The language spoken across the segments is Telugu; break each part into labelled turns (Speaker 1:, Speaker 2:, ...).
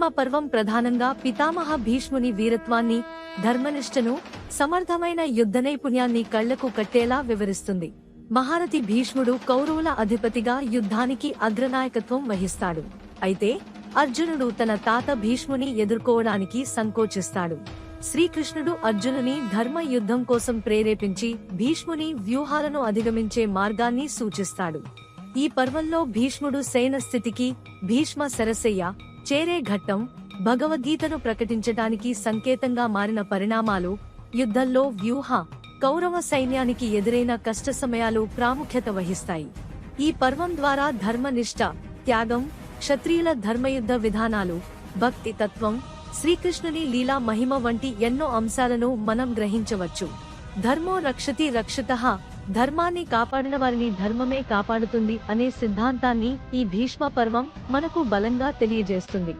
Speaker 1: భీష్మ పర్వం ప్రధానంగా పితామహ భీష్ముని వీరత్వాన్ని ధర్మనిష్టను సమర్థమైన యుద్ధ నైపుణ్యాన్ని కళ్ళకు కట్టేలా వివరిస్తుంది. మహారథి భీష్ముడు కౌరవుల అధిపతిగా యుద్ధానికి అగ్రనాయకత్వం వహిస్తాడు. అయితే అర్జునుడు తన తాత భీష్ముని ఎదుర్కోవడానికి సంకోచిస్తాడు. శ్రీకృష్ణుడు అర్జునుని ధర్మ యుద్ధం కోసం ప్రేరేపించి భీష్ముని వ్యూహాలను అధిగమించే మార్గాన్ని సూచిస్తాడు. ఈ పర్వంలో భీష్ముడు సైన స్థితికి భీష్మ సరసయ్య చేరే ఘట్టం భగవద్గీతను ప్రకటించటానికి సంకేతంగా మారిన పరిణామాలు యుద్ధంలో వ్యూహ కౌరవ సైన్యానికి ఎదురైన కష్ట సమయాలు ప్రాముఖ్యత వహిస్తాయి. ఈ పర్వం ద్వారా ధర్మనిష్ట త్యాగం క్షత్రియుల ధర్మయుద్ధ విధానాలు భక్తి తత్వం శ్రీకృష్ణుని లీలా మహిమ వంటి ఎన్నో అంశాలను మనం గ్రహించవచ్చు. ధర్మో రక్షతి రక్షిత ధర్మాన్ని కాపాడిన వారిని ధర్మమే కాపాడుతుంది అనే సిద్ధాంతాన్ని ఈ భీష్మ పర్వం మనకు బలంగా తెలియజేస్తుంది.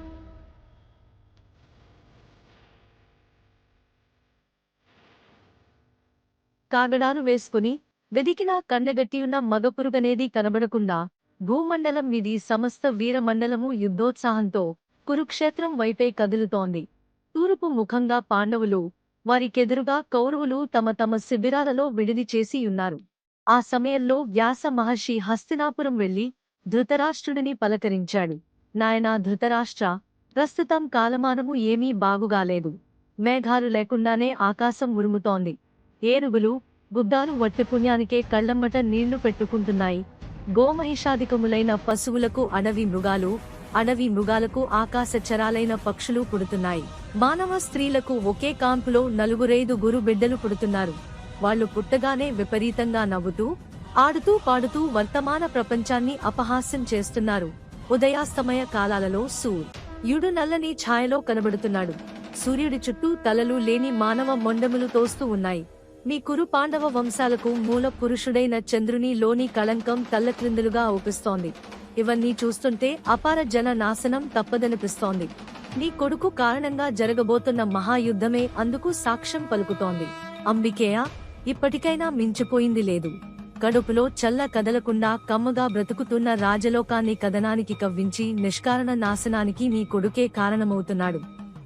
Speaker 1: కాగడాను వేసుకుని వెదికినా కండగట్టియున్న మగపురుగనేది కనబడకుండా భూమండలం విధి సమస్త వీరమండలము యుద్ధోత్సాహంతో కురుక్షేత్రం వైపే కదులుతోంది. తూర్పు ముఖంగా పాండవులు వారికెదురుగా కౌరవులు తమ తమ శిబిరాలలో విడిది చేసి ఉన్నారు. ఆ సమయంలో వ్యాస మహర్షి హస్తినాపురం వెళ్ళి ధృతరాష్ట్రుడిని పలకరించాడు. నాయనా ధృతరాష్ట్ర ప్రస్తుతం కాలమానము ఏమీ బాగుగాలేదు. మేఘాలు లేకుండానే ఆకాశం ఉరుముతోంది. ఏనుగులు గుద్దాలు వట్టి పుణ్యానికే కళ్ళమ్మట నీళ్ళు పెట్టుకుంటున్నాయి. గోమహిషాధికములైన పశువులకు అడవి మృగాలు అడవి మృగాలకు ఆకాశ చరాలైన పక్షులు పుడుతున్నాయి. మానవ స్త్రీలకు ఒకే కాంపులో నలుగురైదు గురు బిడ్డలు పుడుతున్నారు. వాళ్ళు పుట్టగానే విపరీతంగా నవ్వుతూ ఆడుతూ పాడుతూ వర్తమాన ప్రపంచాన్ని అపహాస్యం చేస్తున్నారు. ఉదయాస్తమయ కాలాలలో సూర్ యుడు నల్లని ఛాయలో కనబడుతున్నాడు. సూర్యుడి చుట్టూ తలలు లేని మానవ మొండములు తోస్తూ ఉన్నాయి. మీ కురు పాండవ వంశాలకు మూల పురుషుడైన చంద్రుని లోని కళంకం తల్లక్రిందులుగా అవుపిస్తోంది ఇవన్నీ చూస్తుంటే అపార జన నాశనం తప్పదనిపిస్తోంది. నీ కొడుకు కారణంగా జరగబోతున్న మహాయుద్ధమే అందుకు సాక్ష్యం పలుకుతోంది. అంబికేయ ఇప్పటికైనా మించిపోయింది లేదు. కడుపులో చల్ల కదలకుండా కమ్మగా బ్రతుకుతున్న రాజలోకాన్ని కథనానికి కవ్వించి నిష్కారణ నాశనానికి నీ కొడుకే కారణమవుతున్నాడు.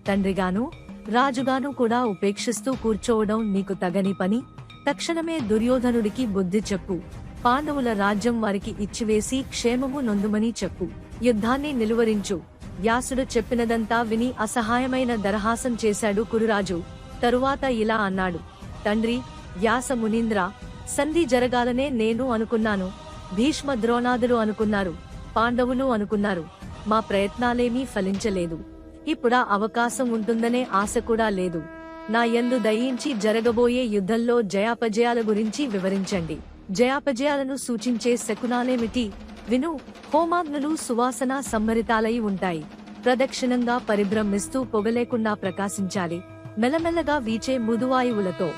Speaker 1: తండ్రిగాను రాజుగాను కూడా ఉపేక్షిస్తూ కూర్చోవడం నీకు తగని పని. తక్షణమే దుర్యోధనుడికి బుద్ధి చెప్పు. పాండవుల రాజ్యం వారికి ఇచ్చివేసి క్షేమము నొందుమని చెప్పు. యుద్ధాన్ని నిలువరించు. వ్యాసుడు చెప్పినదంతా విని అసహాయమైన దరహాసం చేశాడు కురురాజు. తరువాత ఇలా అన్నాడు. తండ్రి వ్యాస మునీంద్ర సంధి జరగాలనే నేను అనుకున్నాను. భీష్మ ద్రోణాదులు అనుకున్నారు పాండవులు అనుకున్నారు. మా ప్రయత్నాలేమీ ఫలించలేదు. ఇప్పుడా అవకాశం ఉంటుందనే ఆశ కూడా లేదు. నా యందు దయించి జరగబోయే యుద్ధంలో జయాపజయాల గురించి వివరించండి. జయాపజయాలను సూచించే శకునాలేమిటి? విను హోమాగ్నులు సువాసన సంభరితాలై ఉంటాయి. ప్రదక్షిణంగా పరిభ్రమిస్తూ పొగలేకుండా ప్రకాశించాలి. మెల్లమెల్లగా వీచే మృదువాయువులతో.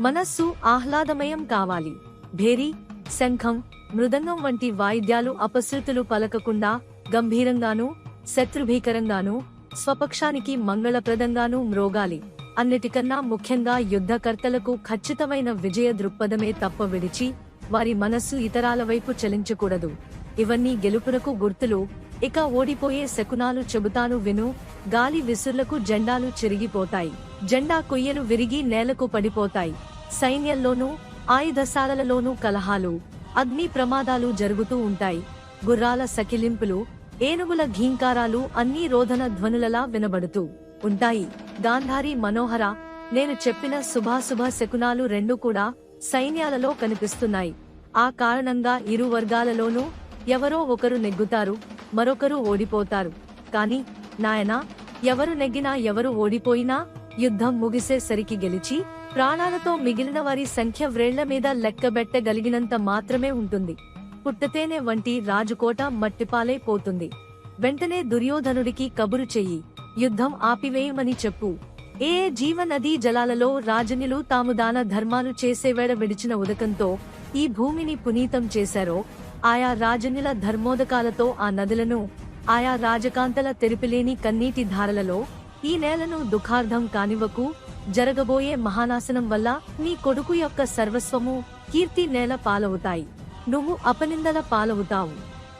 Speaker 1: మనస్సు ఆహ్లాదమయం కావాలి. భేరీ శంఖం మృదంగం వంటి వాయిద్యాలు అపశృతులు పలకకుండా గంభీరంగానూ శత్రుభీకరంగానూ స్వపక్షానికి మంగళప్రదంగానూ మ్రోగాలి. అన్నిటికన్నా ముఖ్యంగా యుద్ధకర్తలకు ఖచ్చితమైన విజయ దృక్పథమే తప్ప విడిచి వారి మనస్సు ఇతరాల వైపు చలించకూడదు. ఇవన్నీ గెలుపునకు గుర్తులు. ఇక ఓడిపోయే శకునాలు చెబుతాను విను. గాలి విసుర్లకు జెండాలు చిరిగిపోతాయి. జెండా కొయ్యలు విరిగి నేలకు పడిపోతాయి. సైన్యంలోనూ ఆయుధశాలలలోనూ కలహాలు అగ్ని ప్రమాదాలు జరుగుతూ ఉంటాయి. గుర్రాల సకిలింపులు ఏనుగుల ఘీంకారాలు అన్నీ రోధన ధ్వనులలా వినబడుతూ ఉంటాయి. గాంధారి మనోహర నేను చెప్పిన శుభాశుభ శకునాలు రెండు కూడా సైన్యాలలో కనిపిస్తున్నాయి. ఆ కారణంగా ఇరు వర్గాలలోనూ ఎవరో ఒకరు నెగ్గుతారు మరొకరు ఓడిపోతారు. కాని నాయనా ఎవరు నెగ్గినా ఎవరు ఓడిపోయినా యుద్ధం ముగిసేసరికి గెలిచి ప్రాణాలతో మిగిలిన వారి సంఖ్య వ్రేళ్ళ మీద లెక్కబెట్టగలిగినంత మాత్రమే ఉంటుంది. పుట్టతేనే వంటి రాజుకోట మట్టిపాలైపోతుంది వెంటనే దుర్యోధనుడికి కబురు చెయ్యి యుద్ధం ఆపివేయమని చెప్పు. ఏ జీవనదీ జలాలలో రాజనిలు తాము దాన ధర్మాలు చేసేవేళ విడిచిన ఉదకంతో ఈ భూమిని పునీతం చేశారో ఆయా రాజనిల ధర్మోదకాలతో ఆ నదులను ఆయా రాజకాంతల తెరిపిలేని కన్నీటి ధారలలో ఈ నేలను దుఃఖార్థం కానివ్వకు. జరగబోయే మహానాశనం వల్ల నీ కొడుకు యొక్క సర్వస్వము కీర్తి నేల పాలవుతాయి. నువ్వు అపనిందల పాలవుతావు.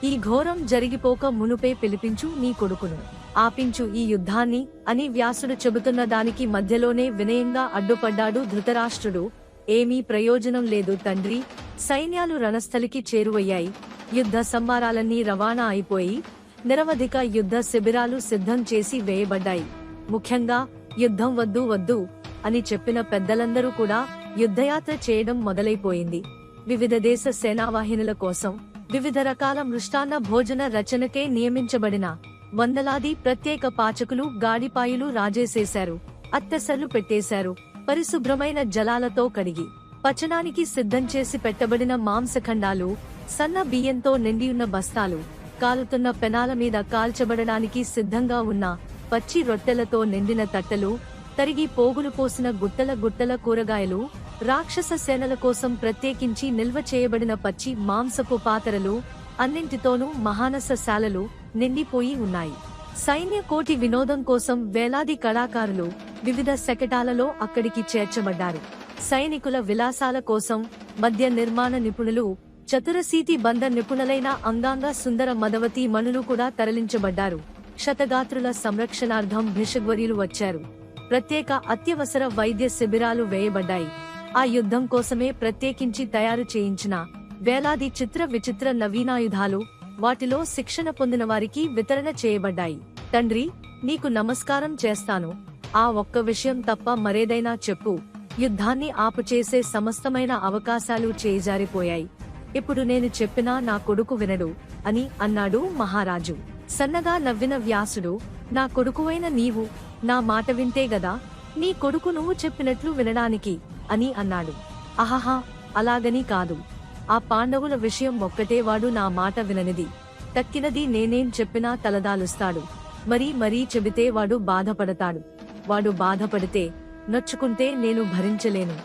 Speaker 1: ఈ ఘోరం జరిగిపోక మునుపే పిలిపించు నీ కొడుకును. ఆపించు ఈ యుద్ధాన్ని అని వ్యాసుడు చెబుతున్న దానికి మధ్యలోనే వినయంగా అడ్డుపడ్డాడు ధృతరాష్ట్రుడు. ఏమీ ప్రయోజనం లేదు తండ్రి. సైన్యాలు రణస్థలికి చేరువయ్యాయి. యుద్ధ సంబారాలన్నీ రవాణా అయిపోయి నిరవధిక యుద్ధ శిబిరాలు సిద్ధం చేసి వేయబడ్డాయి. ముఖ్యంగా యుద్ధం వద్దు వద్దు అని చెప్పిన పెద్దలందరూ కూడా యుద్ధయాత్ర చేయడం మొదలైపోయింది. వివిధ దేశ సేనావాహినుల కోసం వివిధ రకాల మృష్టాన్న భోజన రచనకే నియమించబడిన వందలాది ప్రత్యేక పాచకులు గాడిపాయులు రాజేసేశారు అత్తెసర్లు పెట్టేశారు పరిశుభ్రమైన జలాలతో కడిగి పచనానికి సిద్ధం చేసి పెట్టబడిన మాంసఖండాలు సన్న బియ్యంతో నిండియున్న బస్తాలు కాలుతున్న పెనాల మీద కాల్చబడడానికి సిద్ధంగా ఉన్న పచ్చి రొట్టెలతో నిండిన తట్టలు తరిగి పోగులు పోసిన గుట్టల గుట్టల కూరగాయలు రాక్షస సేనల కోసం ప్రత్యేకించి నిల్వ చేయబడిన పచ్చి మాంసపు పాతరలు అన్నింటితోనూ మహానస శాలలు నిండిపోయి ఉన్నాయి. సైన్య కోటి వినోదం కోసం వేలాది కళాకారులు వివిధ శకటాలలో అక్కడికి చేర్చబడ్డారు. సైనికుల విలాసాల కోసం మద్య నిర్మాణ నిపుణులు చతురసీతి బంధ నిపుణులైన అంగాంగ సుందర మదవతి మణులు కూడా తరలించబడ్డారు. శతగాత్రుల సంరక్షణార్థం భిషగ్వర్యులు వచ్చారు. ప్రత్యేక అత్యవసర వైద్య శిబిరాలు వేయబడ్డాయి. ఆ యుద్ధం కోసమే ప్రత్యేకించి తయారు చేయించిన వేలాది చిత్ర విచిత్ర నవీనాయుధాలు వాటిలో శిక్షణ పొందిన వారికి వితరణ చేయబడ్డాయి. తండ్రి నీకు నమస్కారం చేస్తాను. ఆ ఒక్క విషయం తప్ప మరేదైనా చెప్పు. యుద్ధాన్ని ఆపుచేసే సమస్తమైన అవకాశాలు చేజారిపోయాయి. ఇప్పుడు నేను చెప్పినా నా కొడుకు వినడు అని అన్నాడు మహారాజు. సన్నగా నవ్విన వ్యాసుడు నా కొడుకువైన నీవు నా మాట వింటే గదా నీ కొడుకు నువ్వు చెప్పినట్లు వినడానికి అని అన్నాడు. అహహా అలాగని కాదు. ఆ పాండవుల విషయం ఒక్కటే వాడు నా మాట విననిది. తక్కినది నేనేం చెప్పినా తలదాలుస్తాడు. మరీ మరీ చెబితే వాడు బాధపడతాడు. వాడు బాధపడితే నొచ్చుకుంటే నేను భరించలేను.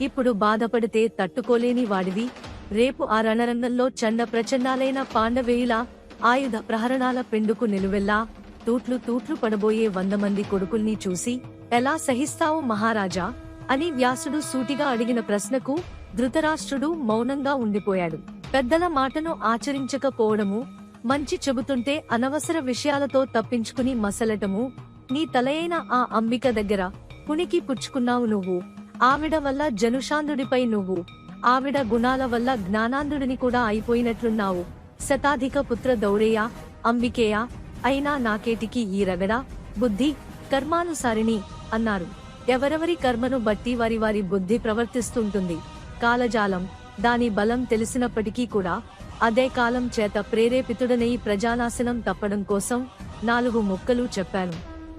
Speaker 1: ఇప్పుడు బాధపడితే తట్టుకోలేని వాడివి. రేపు ఆ రణరంగంలో చండ ప్రచండాలైన పాండవేయులా ఆయుధ ప్రహరణాల పెండుకు నిలువెల్లా తూట్లు తూట్లు పడబోయే వంద మంది కొడుకుల్ని చూసి ఎలా సహిస్తావు మహారాజా? అని వ్యాసుడు సూటిగా అడిగిన ప్రశ్నకు ధృతరాష్ట్రుడు మౌనంగా ఉండిపోయాడు. పెద్దల మాటను ఆచరించకపోవడము మంచి చెబుతుంటే అనవసర విషయాలతో తప్పించుకుని మసలటము నీ తలయైన ఆ అంబిక దగ్గర పునికి పుచ్చుకున్నావు నువ్వు. ఆవిడ వల్ల జనుషాంధుడిపై నువ్వు. ఆవిడ గుణాల వల్ల జ్ఞానాంధుడిని కూడా అయిపోయినట్లున్నావు. శతాధిక పుత్ర దౌడేయ అంబికేయ అయినా నాకేటికి ఈ రగడ బుద్ధి కర్మానుసారిణి అన్నారు. ఎవరెవరి కర్మను బట్టి వారి వారి బుద్ధి ప్రవర్తిస్తుంటుంది. కాలజాలం దాని బలం తెలిసినప్పటికీ కూడా అదే కాలం చేత ప్రేరేపితుడనై ప్రజానాశనం తప్పడం కోసం నాలుగు ముక్కలు చెప్పాను.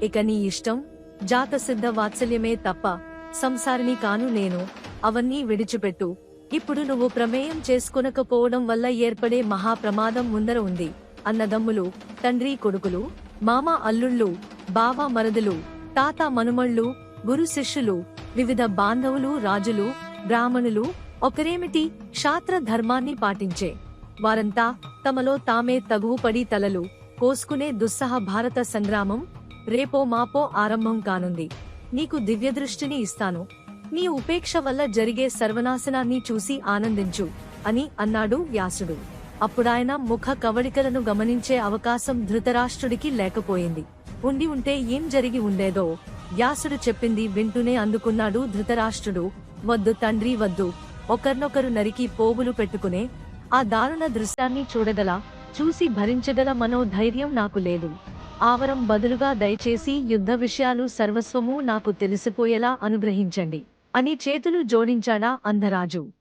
Speaker 1: ఇక నీ ఇష్టం జాతసిద్ధ వాత్సల్యమే తప్ప సంసారిని కాను నేను అవన్నీ విడిచిపెట్టు. ఇప్పుడు నువ్వు ప్రమేయం చేసుకునకపోవడం వల్ల ఏర్పడే మహాప్రమాదం ముందర ఉంది. అన్నదమ్ములు తండ్రి కొడుకులు మామ అల్లుళ్ళు బావ మరదులు తాత మనుమళ్ళు గురు శిష్యులు వివిధ బాంధవులు రాజులు బ్రాహ్మణులు ఒకరేమిటి క్షాత్ర ధర్మాన్ని పాటించే? వారంతా తమలో తామే తగువుపడి తలలు కోసుకునే దుస్సహ భారత సంగ్రామం రేపో మాపో ఆరంభం కానుంది. నీకు దివ్యదృష్టిని ఇస్తాను. నీ ఉపేక్ష వల్ల జరిగే సర్వనాశనాన్ని చూసి ఆనందించు అని అన్నాడు వ్యాసుడు. అప్పుడాయన ముఖ కవళికలను గమనించే అవకాశం ధృతరాష్ట్రుడికి లేకపోయింది. ఉండి ఉంటే ఏం జరిగి ఉండేదో వ్యాసుడు చెప్పింది వింటూనే అందుకున్నాడు ధృతరాష్ట్రుడు. వద్దు తండ్రి వద్దు. ఒకరినొకరు నరికి పోగులు పెట్టుకునే ఆ దారుణ దృశ్యాన్ని చూడగల చూసి భరించగల మనోధైర్యం నాకు లేదు. ఆవరం బదులుగా దయచేసి యుద్ధ విషయాలు సర్వస్వము నాకు తెలిసిపోయేలా అనుగ్రహించండి. అని చేతులు జోడించాడా అంధరాజు.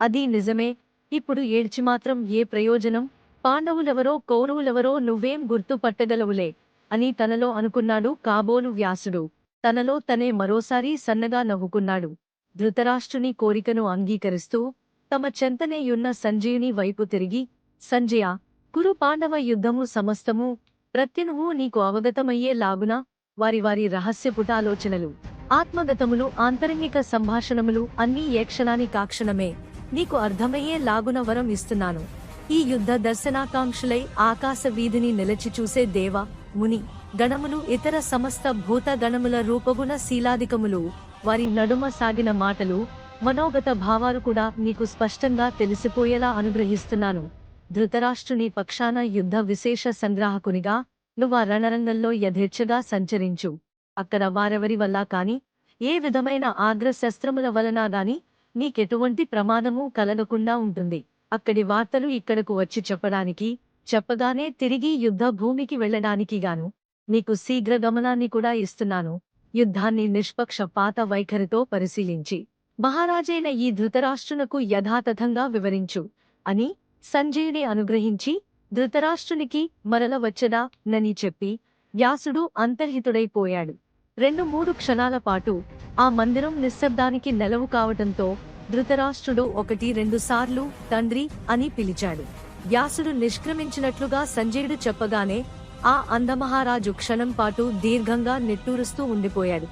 Speaker 1: అది నిజమే ఇప్పుడు ఏడ్చి మాత్రం ఏ ప్రయోజనం? పాండవులెవరో కౌరవులెవరో నువ్వేం గుర్తుపట్టగలవులే అని తనలో అనుకున్నాడు కాబోలు వ్యాసుడు. తనలో తనే మరోసారి సన్నగా నవ్వుకున్నాడు. ధృతరాష్ట్రుని కోరికను అంగీకరిస్తూ తమ చెంతనేయున్న సంజయుని వైపు తిరిగి సంజయ కురు పాండవ యుద్ధము సమస్తము ప్రత్యనువు నీకు అవగతమయ్యే లాగున వారి వారి రహస్యపుటాలోచనలు ఆత్మగతములు ఆంతరంగిక సంభాషణములు అన్నీ ఏ క్షణాని కాక్షణమే నీకు అర్థమయ్యే లాగున వరం ఇస్తున్నాను. ఈ యుద్ధ దర్శనాకాంక్షలై ఆకాశ వీధిని నిలచి చూసే దేవ ముని గణములు ఇతర సమస్త భూత గణముల రూపగుణ శీలాధికములు వారి నడుమ సాగిన మాటలు మనోగత భావాలు కూడా నీకు స్పష్టంగా తెలిసిపోయేలా అనుగ్రహిస్తున్నాను. ధృతరాష్ట్రుని పక్షాన యుద్ధ విశేష సంగ్రాహకునిగా నువ్వా రణరంగంలో యథేచ్ఛగా సంచరించు. అక్కడ వారెవరి వల్ల కాని ఏ విధమైన ఆగ్రశస్త్రముల వలన గాని నీకెటువంటి ప్రమాదము కలగకుండా ఉంటుంది. అక్కడి వార్తలు ఇక్కడకు వచ్చి చెప్పడానికి చెప్పగానే తిరిగి యుద్ధ భూమికి వెళ్ళడానికి గాను నీకు శీఘ్ర గమనాన్ని కూడా ఇస్తున్నాను. యుద్ధాన్ని నిష్పక్షపాత వైఖరితో పరిశీలించి మహారాజైన ఈ ధృతరాష్ట్రునకు యథాతథంగా వివరించు అని సంజయుని అనుగ్రహించి ధృతరాష్ట్రునికి మరల వచ్చదా నని చెప్పి వ్యాసుడు అంతర్హితుడైపోయాడు. రెండు మూడు క్షణాల పాటు ఆ మందిరం నిశ్శబ్దానికి నెలవు కావటంతో ధృతరాష్ట్రుడు ఒకటి రెండు సార్లు తండ్రి అని పిలిచాడు. వ్యాసుడు నిష్క్రమించినట్లుగా సంజయుడు చెప్పగానే ఆ అందమహారాజు క్షణం పాటు దీర్ఘంగా నిట్టూరుస్తూ ఉండిపోయాడు.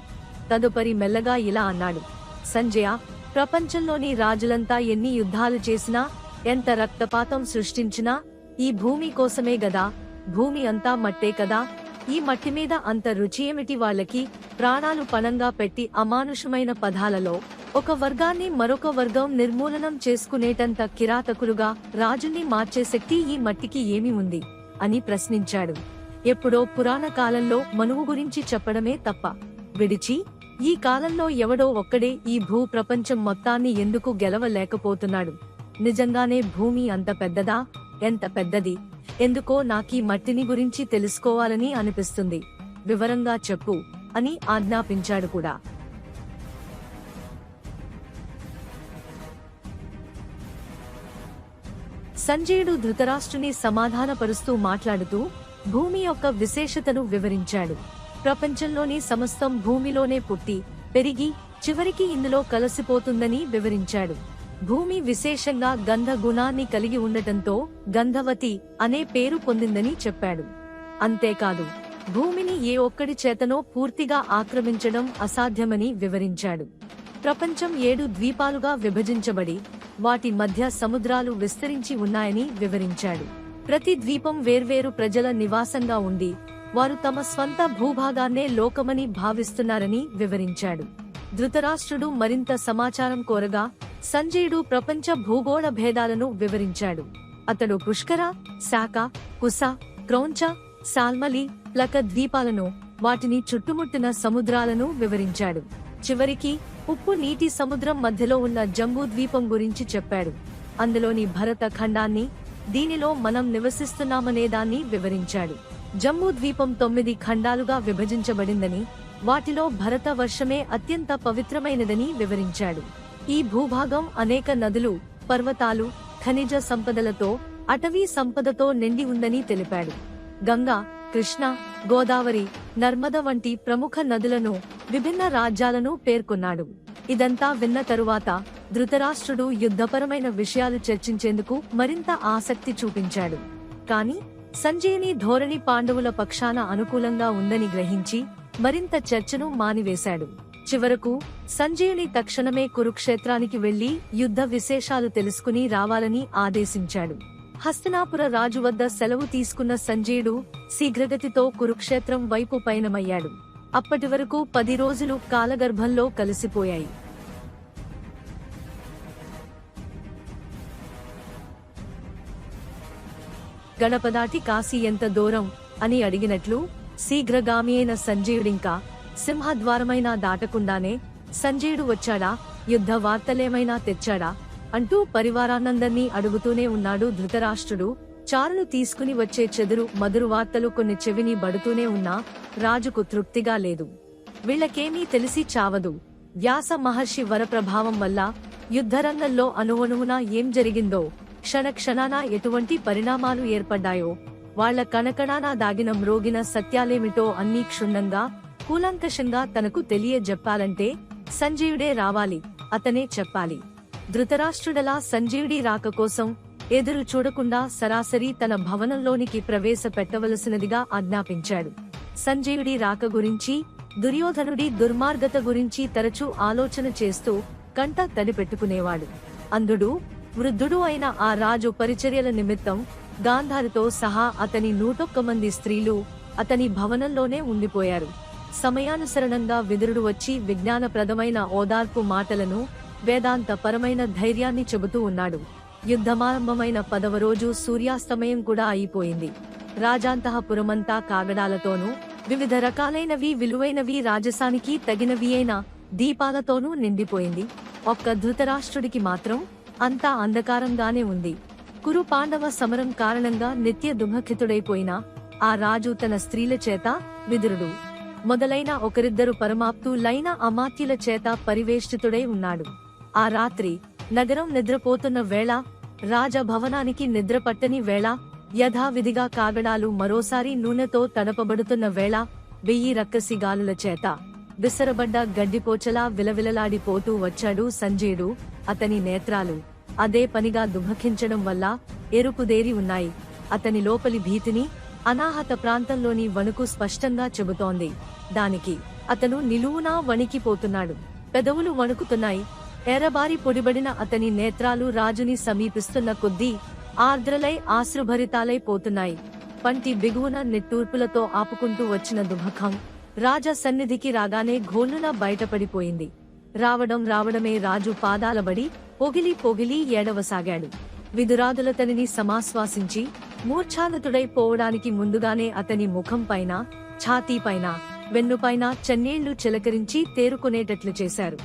Speaker 1: తదుపరి మెల్లగా ఇలా అన్నాడు. సంజయ ప్రపంచంలోని రాజులంతా ఎన్ని యుద్ధాలు చేసినా ఎంత రక్తపాతం సృష్టించినా ఈ భూమి కోసమే గదా భూమి అంతా మట్టే కదా? ఈ మట్టి మీద అంత రుచి ఏమిటి వాళ్ళకి? ప్రాణాలు పణంగా పెట్టి అమానుషమైన పదాలలో ఒక వర్గాన్ని మరొక వర్గం నిర్మూలనం చేసుకునేటంత కిరాతకులుగా రాజుని మార్చే శక్తి ఈ మట్టికి ఏమి ఉంది? అని ప్రశ్నించాడు. ఎప్పుడో పురాణ కాలంలో మనువు గురించి చెప్పడమే తప్ప. విడిచి ఈ కాలంలో ఎవడో ఒక్కడే ఈ భూ ప్రపంచం మొత్తాన్ని ఎందుకు గెలవలేకపోతున్నాడు? నిజంగానే భూమి అంత పెద్దదా? ఎంత పెద్దది? ఎందుకో నాకీ మట్టిని గురించి తెలుసుకోవాలని అనిపిస్తుంది. వివరంగా చెప్పు అని ఆజ్ఞాపించాడు కూడా. సంజయుడు ధృతరాష్ట్రుని సమాధానపరుస్తూ మాట్లాడుతూ భూమి యొక్క విశేషతను వివరించాడు. ప్రపంచంలోని సమస్తం భూమిలోనే పుట్టి పెరిగి చివరికి ఇందులో కలసిపోతుందని వివరించాడు. భూమి విశేషంగా గంధ గుణాన్ని కలిగి ఉండటంతో గంధవతి అనే పేరు పొందిందని చెప్పాడు. అంతేకాదు భూమిని ఏ ఒక్కడి చేతనో పూర్తిగా ఆక్రమించడం అసాధ్యమని వివరించాడు. ప్రపంచం ఏడు ద్వీపాలుగా విభజించబడి వాటి మధ్య సముద్రాలు విస్తరించి ఉన్నాయని వివరించాడు. ప్రతి ద్వీపం వేర్వేరు ప్రజల నివాసంగా ఉండి వారు తమ స్వంత భూభాగాన్నే లోకమని భావిస్తున్నారని వివరించాడు. ధృతరాష్ట్రుడు మరింత సమాచారం కోరగా సంజయుడు ప్రపంచ భూగోళ భేదాలను వివరించాడు. అతడు పుష్కర శాఖ కుస క్రౌంచ సాల్మలి ప్లక ద్వీపాలను వాటిని చుట్టుముట్టిన సముద్రాలను వివరించాడు. చివరికి ఉప్పు నీటి సముద్రం మధ్యలో ఉన్న జంబూ ద్వీపం గురించి చెప్పాడు. అందులోని భరత ఖండాన్ని దీనిలో మనం నివసిస్తున్నామనే దాన్ని వివరించాడు. జమ్మూ ద్వీపం తొమ్మిది ఖండాలుగా విభజించబడిందని వాటిలో భరత వర్షమే అత్యంత పవిత్రమైనదని వివరించాడు. ఈ భూభాగం అనేక నదులు పర్వతాలు ఖనిజ సంపదలతో అటవీ సంపదతో నిండి ఉందని తెలిపాడు. గంగా కృష్ణ గోదావరి నర్మద వంటి ప్రముఖ నదులను విభిన్న రాజ్యాలను పేర్కొన్నాడు. ఇదంతా విన్న తరువాత ధృతరాష్ట్రుడు యుద్ధపరమైన విషయాలు చర్చించేందుకు మరింత ఆసక్తి చూపించాడు. కాని సంజయని ధోరణి పాండవుల పక్షాన అనుకూలంగా ఉందని గ్రహించి మరింత చర్చను మానివేశాడు. చివరకు సంజయుని తక్షణమే కురుక్షేత్రానికి వెళ్ళి యుద్ధ విశేషాలు తెలుసుకుని రావాలని ఆదేశించాడు. హస్తినాపుర రాజు వద్ద సెలవు తీసుకున్న సంజయుడు శీఘ్రగతితో కురుక్షేత్రం వైపు పయనమయ్యాడు. అప్పటి వరకు పది రోజులు కాలగర్భంలో కలిసిపోయాయి. గణపదాటి కాశీ ఎంత దూరం అని అడిగినట్లు శీఘ్రగామి అయిన సంజయుడింకా సింహద్వారమైనా దాటకుండానే సంజయుడు వచ్చాడా? యుద్ధ వార్తలేమైనా తెచ్చాడా? అంటూ పరివారానందర్నీ అడుగుతూనే ఉన్నాడు ధృతరాష్ట్రుడు. చారును తీసుకుని వచ్చే చెదురు మధురు వార్తలు కొన్ని చెవిని బడుతూనే ఉన్నా రాజుకు తృప్తిగా లేదు. వీళ్ళకేమీ తెలిసి చావదు. వ్యాస మహర్షి వరప్రభావం వల్ల యుద్ధరంగంలో అణువణువున ఏం జరిగిందో క్షణక్షణాన ఎటువంటి పరిణామాలు ఏర్పడ్డాయో వాళ్ళ కనకడానా దాగిన మ్రోగిన సత్యాలేమిటో అన్నీ క్షుణ్ణంగా కూలంకషంగా తనకు తెలియజెప్పాలంటే సంజీవుడే రావాలి అతనే చెప్పాలి. ధృతరాష్ట్రుడలా సంజీవుడి రాక కోసం ఎదురు చూడకుండా సరాసరి తన భవనంలోనికి ప్రవేశపెట్టవలసినదిగా ఆజ్ఞాపించాడు. సంజీవుడి రాక గురించి దుర్యోధనుడి దుర్మార్గత గురించి తరచూ ఆలోచన చేస్తూ కంట తడిపెట్టుకునేవాడు. అందుడు వృద్ధుడు అయిన ఆ రాజు పరిచర్యల నిమిత్తం గాంధారితో సహా అతని నూటొక్క మంది స్త్రీలు అతని భవనంలోనే ఉండిపోయారు. సమయానుసరణంగా విదురుడు వచ్చి విజ్ఞానప్రదమైన ఓదార్పు మాటలను వేదాంత పరమైన ధైర్యాన్ని చెబుతూ ఉన్నాడు. యుద్ధమారంభమైన పదవ రోజు సూర్యాస్తమయం కూడా అయిపోయింది. రాజాంతఃపురమంతా కాగడాలతోనూ వివిధ రకాలైనవి విలువైనవి రాజసానికి తగినవి అయిన దీపాలతోనూ నిండిపోయింది. ఒక్క ధృతరాష్ట్రుడికి మాత్రం అంతా అంధకారంగానే ఉంది. కురు పాండవ సమరం కారణంగా నిత్య దుఃఖితుడైపోయిన ఆ రాజు తన స్త్రీల చేత విదురుడు. మొదలైన ఒకరిద్దరు పరమాప్తులైన అమాత్యుల చేత పరివేష్టితుడై ఉన్నాడు. ఆ రాత్రి నగరం నిద్రపోతున్న వేళ రాజభవనానికి నిద్రపట్టని వేళ యథావిధిగా కాగడాలు మరోసారి నూనెతో తడపబడుతున్న వేళ వెయ్యి రక్కసిగాలుల చేత విసరబడ్డ గడ్డిపోచలా విలవిలలాడిపోతూ వచ్చాడు సంజయుడు అతని నేత్రాలు. అదే పనిగా దుఃఖించడం వల్ల ఎరుపుదేరి ఉన్నాయి. అతని లోపలి భీతిని అనాహత ప్రాంతంలోని వణుకు స్పష్టంగా చెబుతోంది. దానికి అతను నిలువునా వణికిపోతున్నాడు. పెదవులు వణుకుతున్నాయి. ఎర్రబారి పొడిబడిన అతని నేత్రాలు రాజుని సమీపిస్తున్న కొద్దీ ఆర్ద్రలై ఆశ్రుభరితాలై పోతున్నాయి. పంటి బిగువున నిట్టూర్పులతో ఆపుకుంటూ వచ్చిన దుమఖం రాజా సన్నిధికి రాగానే ఘోలున బయటపడిపోయింది. రావడం రావడమే రాజు పాదాలబడి పొగిలి పొగిలి ఏడవసాగాడు. విదురాదులతనిని సమాశ్వాసించి మూర్ఛాగతుడై పోవడానికి ముందుగానే అతని ముఖం పైన ఛాతీ పైన వెన్నుపైన చన్నీళ్ళు చిలకరించి తేరుకునేటట్లు చేశారు.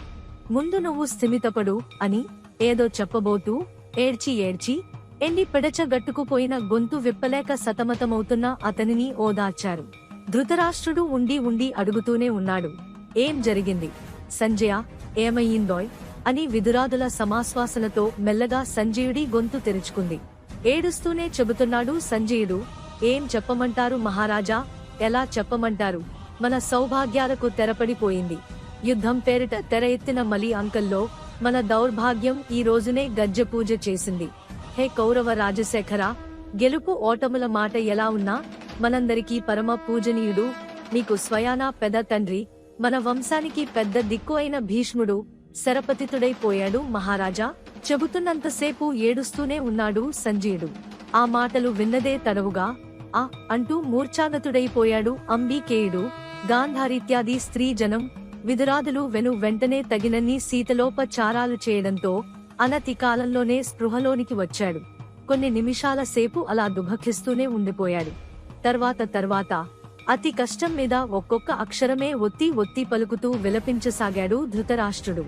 Speaker 1: ముందు నువ్వు స్థిమితపడు అని ఏదో చెప్పబోతూ ఏడ్చి ఏడ్చి ఎండి పెడచగట్టుకుపోయిన గొంతు విప్పలేక సతమతమవుతున్న అతనిని ఓదార్చారు. ధృతరాష్ట్రుడు ఉండి ఉండి అడుగుతూనే ఉన్నాడు. ఏం జరిగింది? సంజయ ఏమయ్యిందోయ్? అని విదురాదుల సమాశ్వాసనతో మెల్లగా సంజయుడి గొంతు తెరుచుకుంది. ఏడుస్తూనే చెబుతున్నాడు సంజయుడు ఏం చెప్పమంటారు మహారాజా? ఎలా చెప్పమంటారు? మన సౌభాగ్యాలకు తెరపడిపోయింది. యుద్ధం పేరిట తెర ఎత్తిన మలి అంకల్లో మన దౌర్భాగ్యం ఈ రోజునే గజ్జె పూజ చేసింది. హే కౌరవ రాజశేఖర గెలుపు ఓటముల మాట ఎలా ఉన్నా మనందరికీ పరమ పూజనీయుడు నీకు స్వయానా పెద తండ్రి మన వంశానికి పెద్ద దిక్కు అయిన భీష్ముడు శరపతితుడైపోయాడు మహారాజా. చెబుతున్నంతసేపు ఏడుస్తూనే ఉన్నాడు సంజయుడు. ఆ మాటలు విన్నదే తడవుగా ఆ అంటూ మూర్ఛాగతుడైపోయాడు అంబికేయుడు. గాంధారిత్యాది స్త్రీ జనం విదురాదులు వెను వెంటనే తగినన్ని సీతలోపచారాలు చేయడంతో అనతి కాలంలోనే స్పృహలోనికి వచ్చాడు. కొన్ని నిమిషాల సేపు అలా దుభఖిస్తూనే ఉండిపోయాడు. తర్వాత తర్వాత అతి కష్టం మీద ఒక్కొక్క అక్షరమే ఒత్తి ఒత్తి పలుకుతూ విలపించసాగాడు ధృతరాష్ట్రుడు.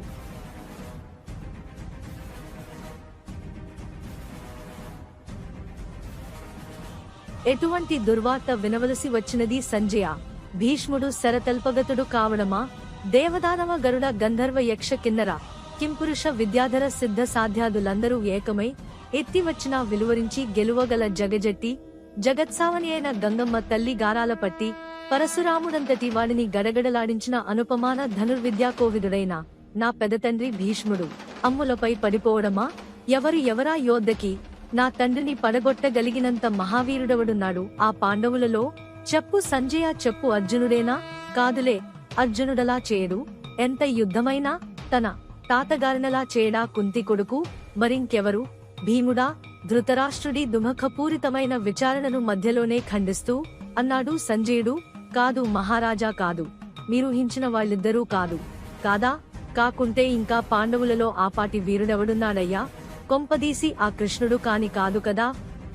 Speaker 1: ఎటువంటి దుర్వార్త వినవలసి వచ్చినది సంజయ. భీష్ముడు శరతల్పగతుడు కావడమా? దేవదానవ గరుడ గంధర్వ యక్ష కిన్నర. కింపురుష విద్యాధర సిద్ధ సాధ్యాదులందరూ ఏకమై ఎత్తివచ్చిన విలువరించి గెలువగల జగజట్టి జగత్సావని అయిన గంగమ్మ తల్లి గారాల పట్టి పరశురాముడంతటి వాడిని గడగడలాడించిన అనుపమాన ధనుర్విద్యా కోవిదుడైన నా పెదతండ్రి భీష్ముడు. అమ్ములపై పడిపోవడమా? ఎవరు ఎవరా యోద్ధకి? నా తండ్రిని పడగొట్టగలిగినంత మహావీరుడవడున్నాడు? ఆ పాండవులలో చెప్పు సంజయ చెప్పు అర్జునుడేనా? కాదులే అర్జునుడలా చేయడు. ఎంత యుద్ధమైనా తన తాతగారినలా చేయడా కుంతి కొడుకు మరింకెవరు? భీముడా? ధృతరాష్ట్రుడి దుమఖపూరితమైన విచారణను మధ్యలోనే ఖండిస్తూ అన్నాడు సంజయుడు కాదు మహారాజా కాదు. మీరు హించిన వాళ్ళిద్దరూ కాదు. కాదా? కాకుంటే ఇంకా పాండవులలో ఆపాటి వీరుడెవడున్నాడయ్యా? కొంపదీసి ఆ కృష్ణుడు కాని కాదు కదా?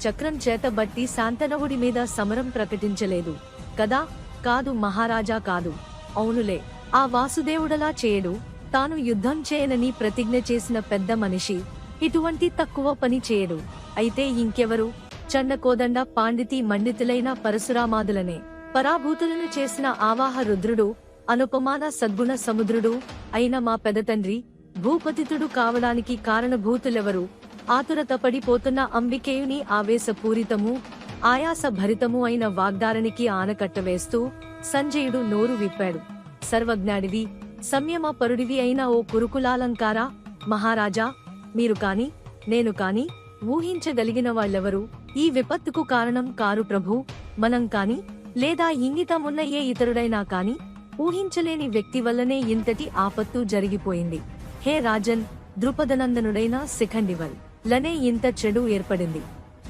Speaker 1: చక్రం చేతబట్టి శాంతనవుడి మీద సమరం ప్రకటించలేదు. కదా? కాదు మహారాజా కాదు. అవునులే. ఆ వాసుదేవుడలా చేయడు. తాను యుద్ధం చేయనని ప్రతిజ్ఞ చేసిన పెద్ద మనిషి ఇటువంటి తక్కువ పని చేయడు. అయితే ఇంకెవరు? చండకోదండ పాండితి మండితులైన పరశురామాదులనే. పరాభూతులను చేసిన ఆవాహ రుద్రుడు అనుపమాన సద్గుణ సముద్రుడు అయిన మా పెదతండ్రి భూపతితుడు కావడానికి కారణభూతులెవరు? ఆతురత పడిపోతున్న అంబికేయుని ఆవేశపూరితము ఆయాస భరితము అయిన వాగ్దారానికి ఆనకట్ట వేస్తూ సంజయుడు నోరు విప్పాడు. సర్వజ్ఞాడివి సంయమ పరుడివి అయిన ఓ కురుకులాలంకార మహారాజా మీరు కాని నేను కాని ఊహించగలిగిన వాళ్ళెవరు ఈ విపత్తుకు కారణం కారు ప్రభు మనం కాని లేదా ఇంగితమున్న ఏ ఇతరుడైనా కాని ఊహించలేని వ్యక్తి వల్లనే ఇంతటి ఆపత్తు జరిగిపోయింది. హే రాజన్ ద్రుపదనందనుడైన శిఖండివల్ లనే ఇంత చెడు ఏర్పడింది.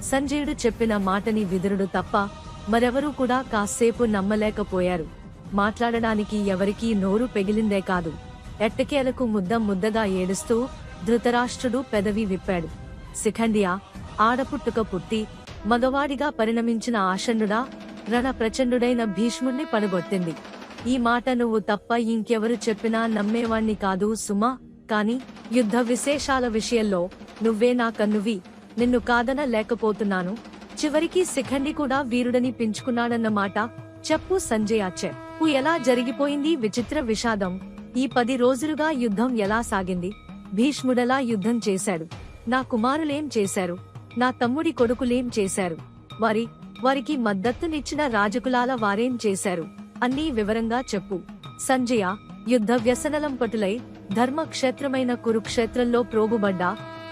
Speaker 1: సంజయుడు చెప్పిన మాటని విదురుడు తప్ప మరెవరూ కూడా కాసేపు నమ్మలేకపోయారు. మాట్లాడడానికి ఎవరికీ నోరు పెగిలిందే కాదు. ఎట్టకేలకు ముద్ద ముద్దగా ఏడుస్తూ ధృతరాష్ట్రుడు పెదవి విప్పాడు. శిఖండియా ఆడపుట్టుక పుట్టి మగవాడిగా పరిణమించిన ఆషణుడా రణ ప్రచండుడైన భీష్ముణ్ణి పడగొట్టింది. ఈ మాట నువ్వు తప్ప ఇంకెవరు చెప్పినా నమ్మేవాణ్ణి కాదు సుమా కాని యుద్ధ విశేషాల విషయంలో నువ్వే నా కన్నువి నిన్ను కాదన లేకపోతున్నాను. చివరికి శిఖండి కూడా వీరుడని పెంచుకున్నాడన్నమాట చెప్పు సంజయ చెప్పు ఎలా జరిగిపోయింది విచిత్ర విషాదం? ఈ పది రోజులుగా యుద్ధం ఎలా సాగింది? భీష్ముడలా యుద్ధం చేశాడు. నా కుమారులేం చేశారు? నా తమ్ముడి కొడుకులేం చేశారు? వారి వారికి మద్దతునిచ్చిన రాజకులాల వారేం చేశారు? అన్నీ వివరంగా చెప్పు. సంజయ యుద్ధ వ్యసనలం పటులై ధర్మక్షేత్రమైన కురుక్షేత్రంలో ప్రోగుబడ్డ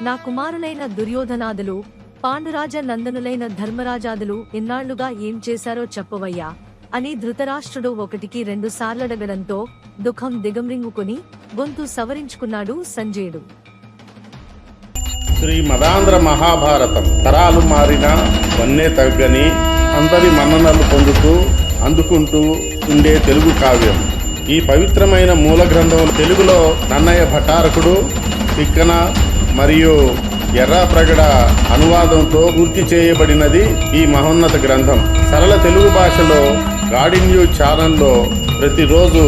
Speaker 1: నా కుమారులైన దుర్యోధనాదులు పాండురాజ నందనులైన ధర్మరాజాదులు ఇన్నాళ్ళుగా ఏం చేశారో చెప్పవయ్యా. అని ధృతరాష్ట్రుడు ఒకటికి రెండు సార్లడగడంతో దుఃఖం దిగమ్రింగుకుని గొంతు సవరించుకున్నాడు సంజయుడు.
Speaker 2: శ్రీ మదాంధ్ర మహాభారతం తరాలు మారిన వన్నే తగ్గని అందరి మన్ననలు పొందుతూ అందుకుంటూ ఉండే తెలుగు కావ్యం. ఈ పవిత్రమైన మూల గ్రంథం తెలుగులో నన్నయ్య భటారకుడు తిక్కన మరియు ఎర్రాప్రగడ అనువాదంతో పూర్తి చేయబడినది ఈ మహోన్నత గ్రంథం. సరళ తెలుగు భాషలో గాడి న్యూస్ ఛానల్లో ప్రతిరోజు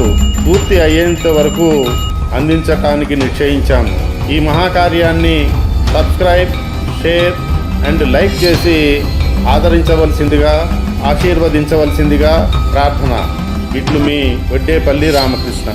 Speaker 2: పూర్తి అయ్యేంత వరకు అందించటానికి నిశ్చయించాము. ఈ మహాకార్యాన్ని సబ్స్క్రైబ్ షేర్ అండ్ లైక్ చేసి ఆదరించవలసిందిగా ఆశీర్వదించవలసిందిగా ప్రార్థన. ఇట్లు మీ వడ్డేపల్లి రామకృష్ణ.